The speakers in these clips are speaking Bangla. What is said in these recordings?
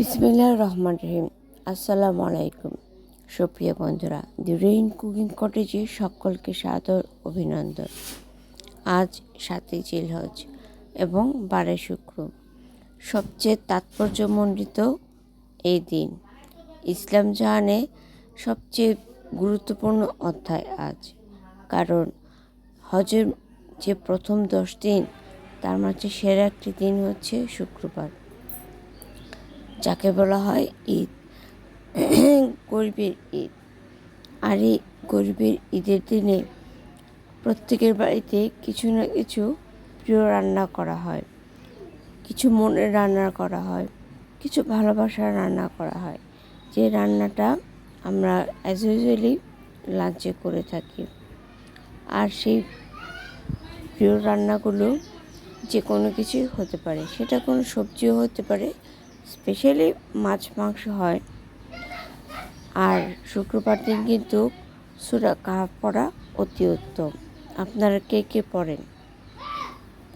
বিসমিল্লাহ রহমান রহিম। আসসালামু আলাইকুম সুপ্রিয় বন্ধুরা, দি রেইন কুকিং কটেজে সকলকে সাদর অভিনন্দন। আজ সাতই জিলহজ এবং বারে শুক্র, সবচেয়ে তাৎপর্যমণ্ডিত এই দিন। ইসলাম জাহানে সবচেয়ে গুরুত্বপূর্ণ অধ্যায় আজ। কারণ হজের যে প্রথম দশ দিন, তার মাঝে সেরা একটি দিন হচ্ছে শুক্রবার। যাকে বলা হয় ঈদ। গরিবের ঈদ। আর এই গরিবের ঈদের দিনে প্রত্যেকের বাড়িতে কিছু না কিছু প্রিয় রান্না করা হয়। কিছু মনের রান্না করা হয়। কিছু ভালোবাসার রান্না করা হয়। যে রান্নাটা আমরা অ্যাজ ইউজুয়ালি লাঞ্চে করে থাকি। আর সেই প্রিয় রান্নাগুলো যে কোনো কিছুই হতে পারে। সেটা কোনো সবজিও হতে পারে স্পেশালি মাছ মাংস হয়। আর শুক্রবার দিন কিন্তু সুরা কাহা পড়া অতি উত্তম। আপনারা কে কে পড়েন?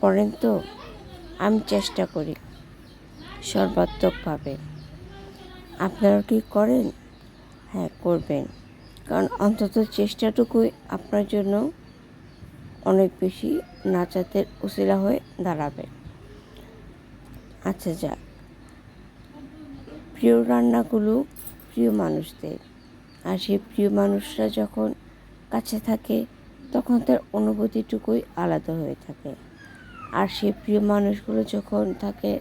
পড়েন তো? আমি চেষ্টা করি সর্বাত্মকভাবে। আপনারা কি করেন? হ্যাঁ করবেন। কারণ অন্তত চেষ্টাটুকুই আপনার জন্য অনেক বেশি নাচাতের উশিলা হয়ে দাঁড়াবে। আচ্ছা যাক প্রিয় রান্নাগুলো প্রিয় মানুষদের। আর সেই প্রিয় মানুষরা যখন কাছে থাকে, তখন তার অনুভূতিটুকুই আলাদা হয়ে থাকে। আর সেই প্রিয় মানুষগুলো যখন থাকে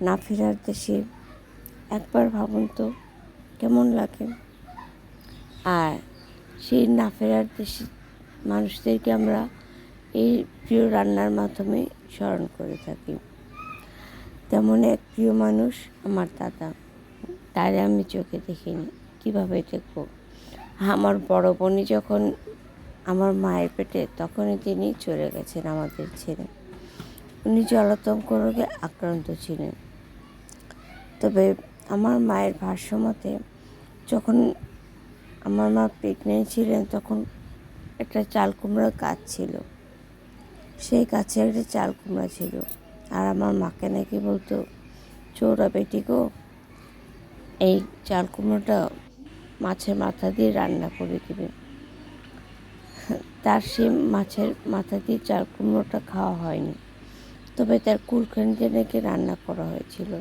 না ফেরার দেশে, একবার ভাবুন তো কেমন লাগে। আর সেই না ফেরার দেশে মানুষদেরকে আমরা এই প্রিয় রান্নার মাধ্যমে স্মরণ করে থাকি। তেমন এক প্রিয় মানুষ আমার দাদা। তারে আমি চোখে দেখিনি। কীভাবে দেখব? আমার বড় বোনই যখন আমার মায়ের পেটে, তখনই তিনি চলে গেছেন আমাদের ছেড়ে। উনি জলাতঙ্ক রোগে আক্রান্ত ছিলেন। তবে আমার মায়ের ভাষ্যমতে, যখন আমার মা প্রেগনেন্ট ছিলেন, তখন একটা চাল কুমড়া গাছ ছিল। সেই গাছে একটা চাল কুমড়া ছিল। আর আমার মাকে নাকি বলতো, চৌরা বেটি গো এই চাল কুমড়োটা মাছের মাথা দিয়ে রান্না করে দেবে। তার সে মাছের মাথা দিয়ে চাল কুমড়োটা খাওয়া হয়নি। তবে তার কুলখানিতে নাকি রান্না করা হয়েছিল।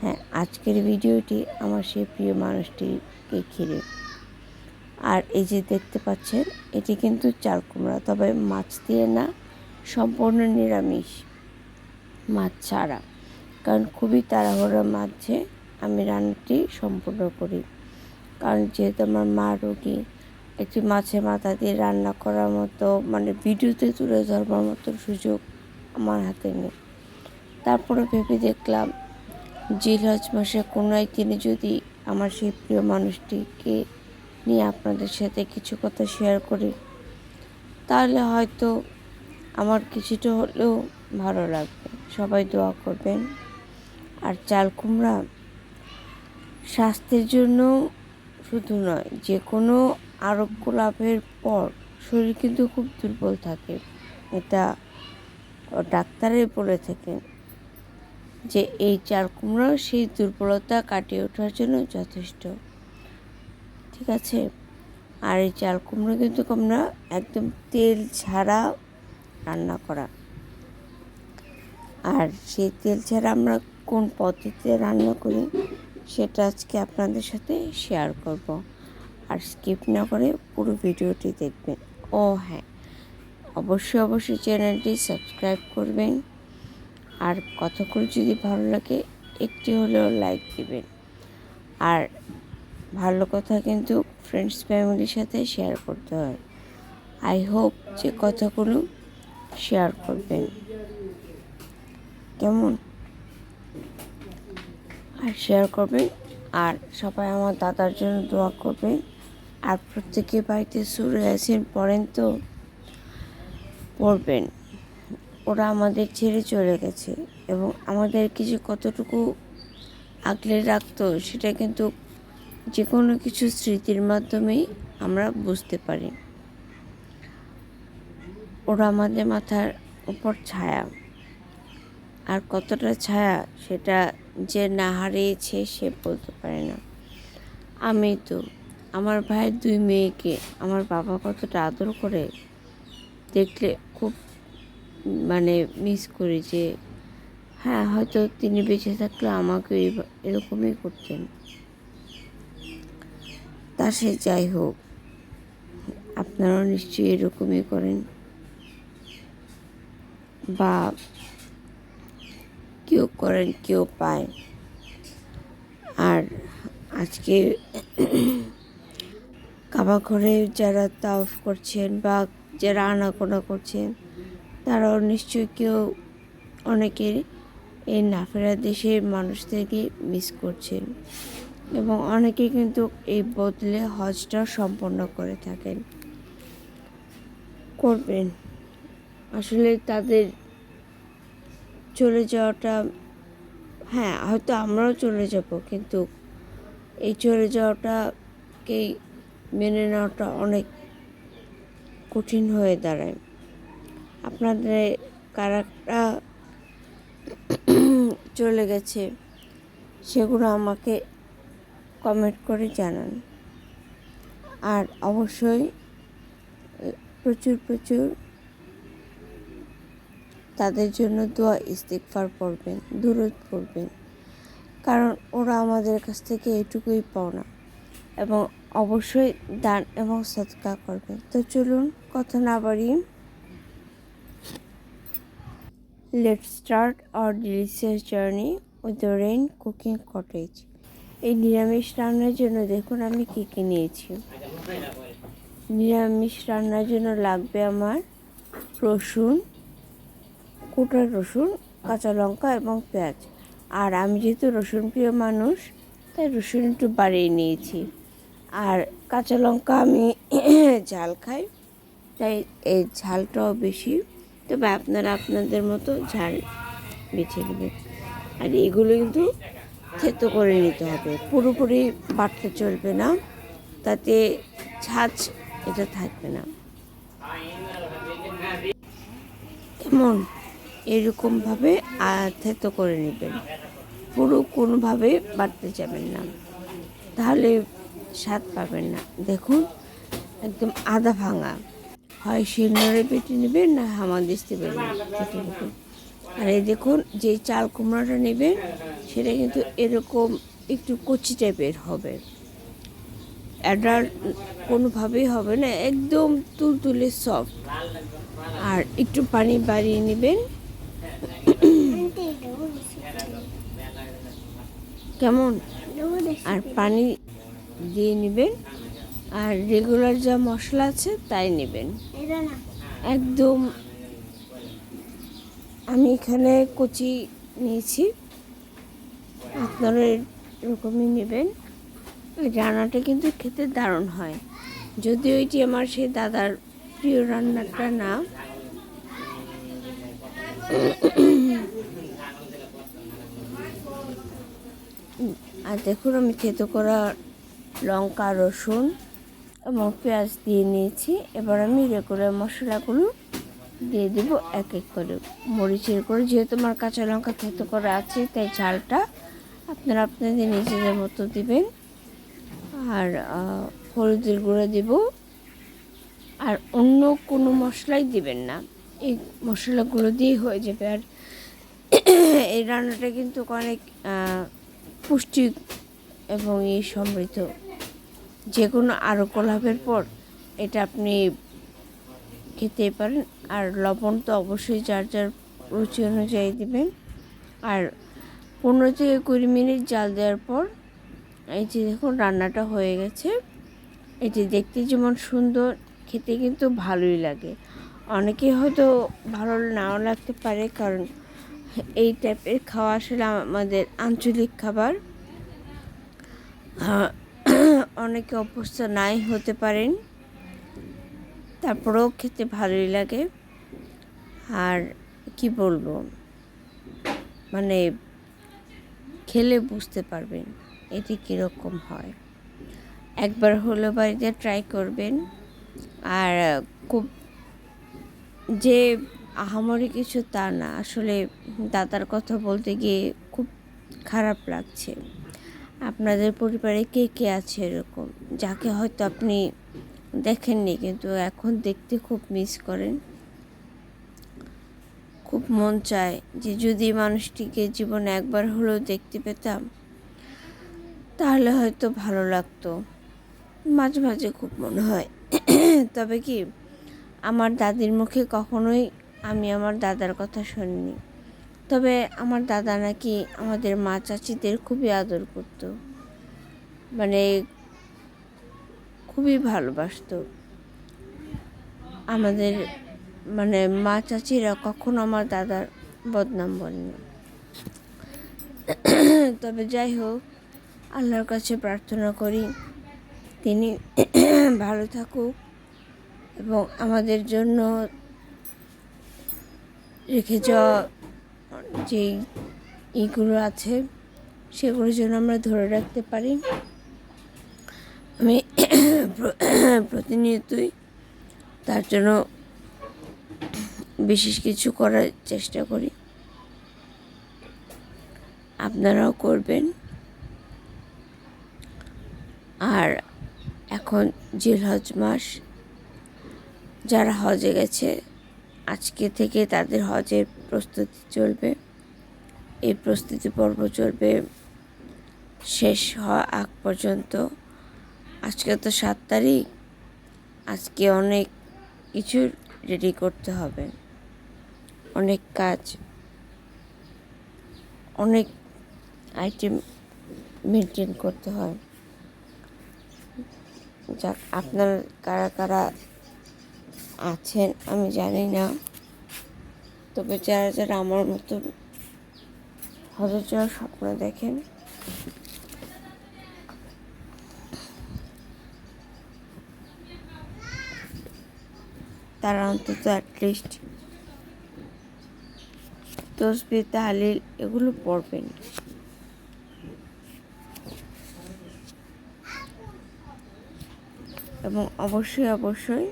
হ্যাঁ আজকের ভিডিওটি আমার সেই প্রিয় মানুষটিকে ঘিরে। আর এই যে দেখতে পাচ্ছেন, এটি কিন্তু চাল কুমড়া, তবে মাছ দিয়ে না, সম্পূর্ণ নিরামিষ মাছ ছাড়া। কারণ খুবই তাড়াহুড়োর মাঝে আমি রান্নাটি সম্পূর্ণ করি। কারণ যেহেতু আমার মা রোগী, একটি মাছের মাথা দিয়ে রান্না করার মতো মানে ভিডিওতে তুলে ধরবার মতো সুযোগ আমার হাতে নেই। তারপরে ভেবে দেখলাম, জিলহজ মাসে কোনো একদিনে যদি আমার সেই প্রিয় মানুষটিকে নিয়ে আপনাদের সাথে কিছু কথা শেয়ার করি, তাহলে হয়তো আমার কিছুটা হলেও ভালো লাগবে। সবাই দোয়া করবেন। আর চাল কুমড়া স্বাস্থ্যের জন্য শুধু নয় যে কোনো আরোগ্য লাভের পর শরীর কিন্তু খুব দুর্বল থাকে। এটা ডাক্তারে বলে থাকেন যে, এই চাল কুমড়া সেই দুর্বলতা কাটিয়ে ওঠার জন্য যথেষ্ট। ঠিক আছে? আর এই চাল কুমড়ো কিন্তু আমরা একদম তেল ছাড়া রান্না করা। আর সেই তেল ছাড়া আমরা কোন পদ্ধতিতে রান্না করি? সেটা আজকে আপনাদের সাথে শেয়ার করব। আর স্কিপ না করে পুরো ভিডিওটি দেখবেন। ও হ্যাঁ অবশ্যই অবশ্যই চ্যানেলটি সাবস্ক্রাইব করবেন। আর কথাগুলো যদি ভালো লাগে, একটি হলেও লাইক দিবেন। আর ভালো কথা কিন্তু ফ্রেন্ডস ফ্যামিলির সাথে শেয়ার করতে হয়। আই হোপ যে কথাগুলো শেয়ার করবেন। কেমন? আর শেয়ার করবে আর সবাই আমার দাদার জন্য দোয়া করবে আর প্রত্যেকে বাড়িতে সুরে আছেন পড়েন তো? পড়বেন। ওরা আমাদের ছেড়ে চলে গেছে এবং আমাদের কিছু কতটুকু আগলে রাখতো সেটা কিন্তু যে কোনো কিছু স্মৃতির মাধ্যমেই আমরা বুঝতে পারি। ওরা আমাদের মাথার উপর ছায়া। আর কতটা ছায়া সেটা যে না হারিয়েছে সে বলতে পারে না। আমি তো আমার ভাইয়ের দুই মেয়েকে আমার বাবা কতটা আদর করে দেখলে খুব মানে মিস করি যে হ্যাঁ হয়তো তিনি বেঁচে থাকলে আমাকে এরকমই করতেন। তা সে যাই হোক, আপনারাও নিশ্চয়ই এরকমই করেন। বা কেউ করেন, কেউ পায়। আর আজকে কাবা ঘরে যারা তাফ করছেন বা যারা আনাগোনা করছেন, তারাও নিশ্চয়ই কেউ অনেকের এই নাফেরা দেশের মানুষদেরকে মিস করছেন এবং অনেকে কিন্তু এই বদলে হজটা সম্পন্ন করে থাকেন। করবেন। আসলে তাদের চলে যাওয়াটা হ্যাঁ হয়তো আমরাও চলে যাব, কিন্তু এই চলে যাওয়াটাকেই মেনে নেওয়াটা অনেক কঠিন হয়ে দাঁড়ায়। আপনাদের কারাটা চলে গেছে, সেগুলো আমাকে কমেন্ট করে জানান। আর অবশ্যই প্রচুর প্রচুর তাদের জন্য দোয়া ইস্তিকফার পড়বেন দূরত পড়বেন। কারণ ওরা আমাদের কাছ থেকে এটুকুই পাওনা এবং অবশ্যই দান এবং সৎকার করবেন তো চলুন কথা না বাড়িয়ে let start our delicious journey with the rain cooking cottage এই নিরামিষ রান্নার জন্য দেখুন আমি কী কী নিয়েছি। নিরামিষ রান্নার জন্য লাগবে আমার রসুন কুটা রসুন, কাঁচা লঙ্কা এবং পেঁয়াজ। আর আমি যেহেতু রসুন প্রিয় মানুষ, তাই রসুন একটু বাড়িয়ে নিয়েছি। আর কাঁচা লঙ্কা আমি ঝাল খাই, তাই এই ঝালটাও বেশি। তবে আপনারা আপনাদের মতো ঝাল বেছে নেবেন। আর এগুলো কিন্তু থেতো করে নিতে হবে। পুরোপুরি বাটতে চলবে না, তাতে ছাঁচ এটা থাকবে না। কেমন? এরকমভাবে থেতো করে নেবেন। পুরো কোনোভাবে বাড়তে যাবেন না। তাহলে স্বাদ পাবেন না। দেখুন, একদম আদা ভাঙা। হয় শিলনোড়ে পেটে নেবেন না হামাদিস্তে পেটে নেবেন। আর এই দেখুন, যে চাল কুমড়াটা নেবেন, সেটা কিন্তু এরকম একটু কচি টাইপের হবে। এটা কোনোভাবেই হবে না। একদম তুলতুলে সফট। আর একটু পানি বাড়িয়ে নেবেন। কেমন? আর পানি দিয়ে নেবেন আর রেগুলার যা মশলা আছে তাই নেবেন। একদম আমি এখানে কচি নিয়েছি আপনারা এরকমই নেবেন। ওই রান্নাটা কিন্তু খেতে দারুণ হয়। যদিও এটি আমার সেই দাদার প্রিয় রান্নাটা না আর দেখুন, আমি থেতো করা লঙ্কা, রসুন এবং পেঁয়াজ দিয়ে নিয়েছি। এবার আমি রেগুলার মশলাগুলো দিয়ে দেবো এক এক করে। মরিচের করে যেহেতু আমার কাঁচা লঙ্কা থেতো করা আছে, তাই ঝালটা আপনারা আপনাদের নিজেদের মতো দিবেন। আর হলুদের গুঁড়ো দেব। আর অন্য কোনো মশলাই দিবেন না। এই মশলাগুলো দিয়ে হয়ে যাবে। আর এই রান্নাটা কিন্তু অনেক পুষ্টি এবং এই সমৃদ্ধ। যে কোনো আরও কলাপের পর এটা আপনি খেতে পারেন। আর লবণ তো অবশ্যই যার যার রুচি অনুযায়ী দেবেন। আর পনেরো থেকে কুড়ি মিনিট জাল দেওয়ার পর এই যে দেখুন রান্নাটা হয়ে গেছে। এটি দেখতে যেমন সুন্দর, খেতে কিন্তু ভালোই লাগে। অনেকে হয়তো ভালো নাও লাগতে পারে, কারণ এই টাইপের খাওয়া আসলে আমাদের আঞ্চলিক খাবার। অনেকে অভ্যস্ত নাই হতে পারেন, তারপরেও খেতে ভালোই লাগে। আর কি বলব? মানে খেলে বুঝতে পারবেন এটি কীরকম হয়। একবার হলো বাড়িতে ট্রাই করবেন। আর খুব যে আহামরি কিছু তা না। আসলে দাদার কথা বলতে গিয়ে খুব খারাপ লাগছে। আপনাদের পরিবারে কে কে আছে এরকম? যাকে হয়তো আপনি দেখেননি কিন্তু এখন দেখতে খুব মিস করেন। খুব মন চায় যে যদি মানুষটিকে জীবনে একবার হলেও দেখতে পেতাম, তাহলে হয়তো ভালো লাগতো। মাঝে মাঝে খুব মনে হয়। তবে কি আমার দাদির মুখে কখনোই আমি আমার দাদার কথা শুনিনি। তবে আমার দাদা নাকি আমাদের মা চাচিদের খুবই আদর করত। মানে খুবই ভালোবাসতো। আমাদের মানে মা চাচিরা কখনো আমার দাদার বদনাম বলেনি। তবে যাই হোক, আল্লাহর কাছে প্রার্থনা করি, তিনি ভালো থাকুক। এবং আমাদের জন্য রেখে যাওয়া যেই ইগুলো আছে, সেগুলোর জন্য আমরা ধরে রাখতে পারি। আমি প্রতিনিয়তই তার জন্য বিশেষ কিছু করার চেষ্টা করি। আপনারাও করবেন। আর এখন জিলহজ মাস। যারা হজে গেছে, আজকে থেকে তাদের হজের প্রস্তুতি চলবে। এই প্রস্তুতি পর্ব চলবে শেষ হওয়া আগ পর্যন্ত। আজকে তো সাত তারিখ, আজকে অনেক কিছু রেডি করতে হবে। অনেক কাজ, অনেক আইটেম মেনটেন করতে হয়। যাক, আপনার কারা কারা আছেন, আমি জানি না। তবে যারা যারা আমার মতো হজর যাওয়ার স্বপ্ন দেখেন, তারা অন্তত অ্যাটলিস্ট তসবি তাহলিল এগুলো পড়বেন। এবং অবশ্যই অবশ্যই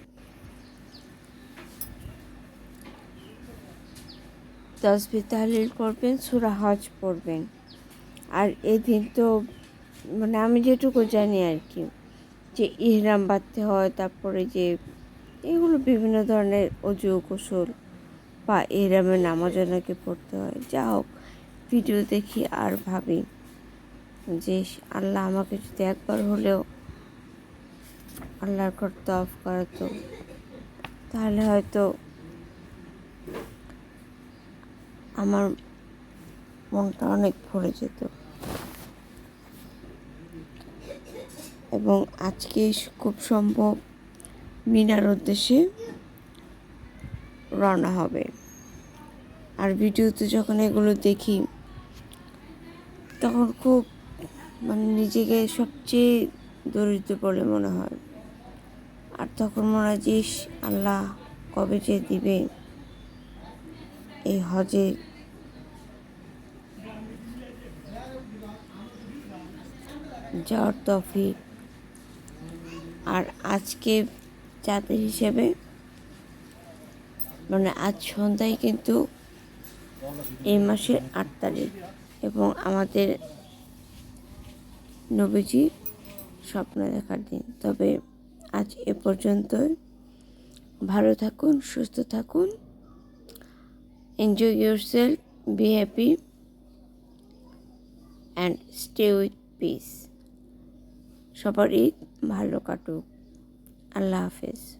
তসবি তাহলিল পড়বেন, সুরা হজ পড়বেন। আর এদিন তো মানে আমি যেটুকু জানি আর কি, যে ইহরাম বাঁধতে হয়, তারপরে যে এগুলো বিভিন্ন ধরনের অজু কৌশল বা ইহরামের নামাজ নাকি পড়তে হয়। যা হোক, ভিডিও দেখি আর ভাবি যে আল্লাহ আমাকে যদি একবার হলেও আল্লাহর করতে অফ করাতো তাহলে হয়তো আমার মনটা অনেক ভরে যেত। এবং আজকে খুব সম্ভব মিনার উদ্দেশ্যে রওনা হবে। আর ভিডিওতে যখন এগুলো দেখি, তখন খুব মানে নিজেকে সবচেয়ে দরিদ্র বলে মনে হয়। আর তখন মনে হয় আল্লাহ কবে যে দিবে এই হজে যাওয়ার তফিক আর আজকে চাঁদের হিসেবে মানে আজ সন্ধ্যায় কিন্তু এই মাসের আট তারিখ এবং আমাদের নবীজি স্বপ্ন দেখার দিন। তবে আজ এ পর্যন্তই। ভালো থাকুন, সুস্থ থাকুন। Enjoy yourself be happy and stay with peace সবার ঈদ ভালো কাটুক। আল্লাহ হাফেজ।